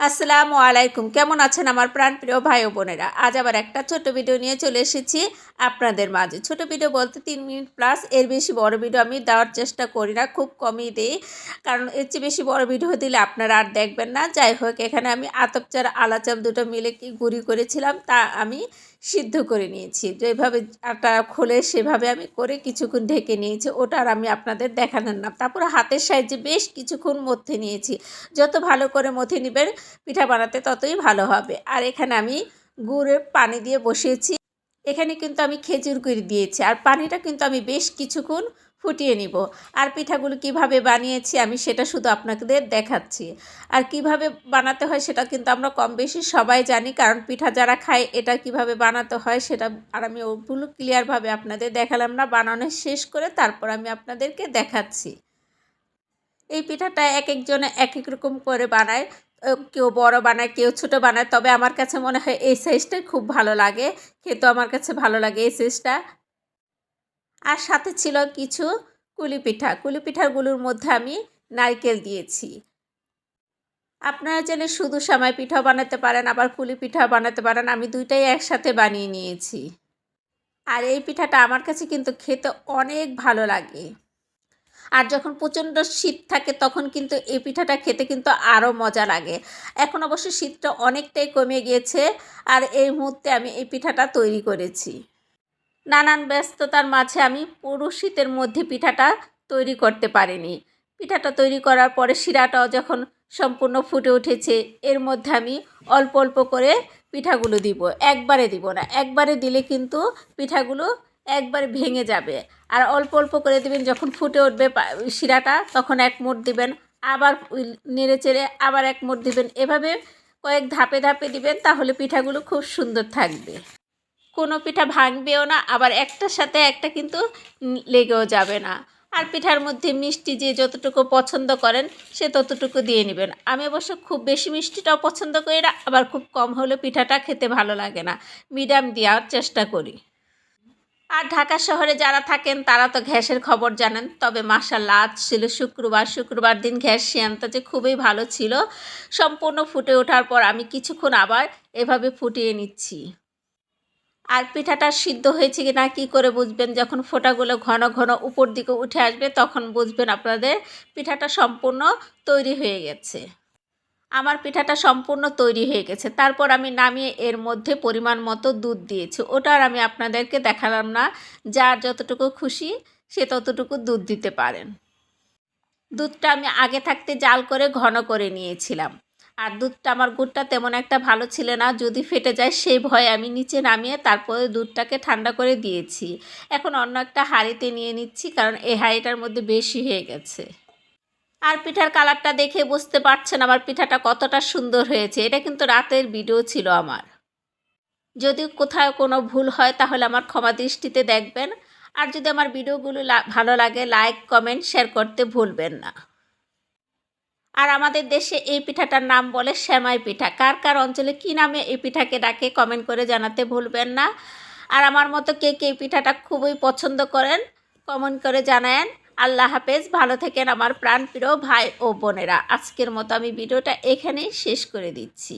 আসসালামু আলাইকুম। কেমন আছেন আমার প্রাণপ্রিয় ভাই ও বোনেরা? আজ আবার একটা ছোট ভিডিও নিয়ে চলে এসেছি আপনাদের মাঝে। ছোট ভিডিও বলতে তিন মিনিট প্লাস এর বেশি বড় ভিডিও আমি দেওয়ার চেষ্টা করি না, খুব কমই দিই। কারণ এর চেয়ে বেশি বড় ভিডিও দিলে আপনারা আর দেখবেন না। যাই হোক, এখানে আমি আতপচার আলাচাপ দুটো মিলে কি গুড়ি করেছিলাম তা আমি সিদ্ধ করে নিয়েছি। যেভাবে আটা খোলে সেভাবে আমি করে কিছুক্ষণ ঢেকে নিয়েছি। ওটা আর আমি আপনাদের দেখানোর না। তারপর হাতের সাহায্যে বেশ কিছুক্ষণ মধ্যে নিয়েছি। যত ভালো করে মথে নেবেন পিঠা বানাতে ততই ভালো হবে। আর এখানে আমি গুড়ের পানি দিয়ে বসিয়েছি। এখানে কিন্তু আমি খেজুর গুড় দিয়েছি। আর পানিটা কিন্তু আমি বেশ কিছুক্ষণ ফুটিয়ে নিব। আর পিঠাগুলো কীভাবে বানিয়েছি আমি সেটা শুধু আপনাদের দেখাচ্ছি। আর কীভাবে বানাতে হয় সেটা কিন্তু আমরা কম বেশি সবাই জানি, কারণ পিঠা যারা খায় এটা কীভাবে বানাতে হয় সেটা আর আমি ওগুলো ক্লিয়ারভাবে আপনাদের দেখালাম না। বানানো শেষ করে তারপর আমি আপনাদেরকে দেখাচ্ছি। এই পিঠাটা এক একজনে এক এক রকম করে বানায়। কেউ বড় বানায়, কেউ ছোটো বানায়। তবে আমার কাছে মনে হয় এই সাইজটাই খুব ভালো লাগে। খেতে আমার কাছে ভালো লাগে এই সাইজটা আর সাথে ছিল কিছু কুলি পিঠা কুলি পিঠাগুলোর মধ্যে আমি নারকেল দিয়েছি। আপনারা জেনে শুধু সময় পিঠা বানাতে পারেন, আবার কুলি পিঠা বানাতে পারেন। আমি দুইটাই একসাথে বানিয়ে নিয়েছি। আর এই পিঠাটা আমার কাছে কিন্তু খেতে অনেক ভালো লাগে। আর যখন প্রচণ্ড শীত থাকে, তখন কিন্তু এই পিঠাটা খেতে কিন্তু আরও মজা লাগে। এখন অবশ্য শীতটা অনেকটাই কমে গিয়েছে, আর এই মুহূর্তে আমি এই পিঠাটা তৈরি করেছি। নানান ব্যস্ততার মাঝে আমি পুরো শীতের মধ্যে পিঠাটা তৈরি করতে পারিনি। পিঠাটা তৈরি করার পরে শিরাটাও যখন সম্পূর্ণ ফুটে উঠেছে, এর মধ্যে আমি অল্প অল্প করে পিঠাগুলো দিব। একবারে দিব না, একবারে দিলে কিন্তু পিঠাগুলো একবারে ভেঙে যাবে। আর অল্প অল্প করে দিবেন, যখন ফুটে উঠবে শিরাটা, তখন এক মুঠ দিবেন, আবার নেড়ে চেড়ে আবার এক মুঠ দিবেন। এভাবে কয়েক ধাপে ধাপে দিবেন, তাহলে পিঠাগুলো খুব সুন্দর থাকবে। কোনো পিঠা ভাঙবেও না, আবার একটার সাথে একটা কিন্তু লেগেও যাবে না। আর পিঠার মধ্যে মিষ্টি যে যতটুকু পছন্দ করেন, সে ততটুকু দিয়ে নেবেন। আমি অবশ্য খুব বেশি মিষ্টিটাও পছন্দ করি না, আবার খুব কম হলে পিঠাটা খেতে ভালো লাগে না। মিডিয়াম দেওয়ার চেষ্টা করি। আর ঢাকা শহরে যারা থাকেন, তারা তো গ্যাসের খবর জানেন। তবে মাসাল্লাহ আজ ছিল শুক্রবার। শুক্রবার দিন গ্যাস সিয়ান্তা যে খুবই ভালো ছিল, সম্পূর্ণ ফুটে ওঠার পর আমি কিছুক্ষণ আবার এভাবে ফুটিয়ে নিচ্ছি। আর পিঠাটা সিদ্ধ হয়েছে কি না কী করে বুঝবেন? যখন ফোটাগুলো ঘন ঘন উপর দিকে উঠে আসবে, তখন বুঝবেন আপনাদের পিঠাটা সম্পূর্ণ তৈরি হয়ে গেছে। আমার পিঠাটা সম্পূর্ণ তৈরি হয়ে গেছে। তারপর আমি নামিয়ে এর মধ্যে পরিমাণ মতো দুধ দিয়েছি। ওটা আর আমি আপনাদেরকে দেখালাম না। যার যতটুকু খুশি, সে ততটুকু দুধ দিতে পারেন। দুধটা আমি আগে থাকতে জাল করে ঘন করে নিয়েছিলাম। আর দুধটা আমার গুড়টা তেমন একটা ভালো ছিল না। যদি ফেটে যায় সেই ভয়ে আমি নিচে নামিয়ে তারপরে দুধটাকে ঠান্ডা করে দিয়েছি। এখন অন্য একটা হাঁড়িতে নিয়ে নিচ্ছি কারণ এই হাঁড়িটার মধ্যে বেশি হয়ে গেছে। আর পিঠার কালারটা দেখে বুঝতে পারছেন আমার পিঠাটা কতটা সুন্দর হয়েছে। এটা কিন্তু রাতের ভিডিও ছিল আমার। যদি কোথাও কোনো ভুল হয় তাহলে আমার ক্ষমা দৃষ্টিতে দেখবেন। আর যদি আমার ভিডিওগুলো ভালো লাগে, লাইক, কমেন্ট, শেয়ার করতে ভুলবেন না। আর আমাদের দেশে এই পিঠাটার নাম বলে শ্যামাই পিঠা। কার কার অঞ্চলে কী নামে এই পিঠাকে ডাকে কমেন্ট করে জানাতে ভুলবেন না। আর আমার মতো কে কে এই পিঠাটা খুবই পছন্দ করেন, কমেন্ট করে জানায়েন। আল্লাহ হাফেজ, ভালো থাকেন আমার প্রাণপ্রিয় ভাই ও বোনেরা। আজকের মতো আমি ভিডিওটা এখানেই শেষ করে দিচ্ছি।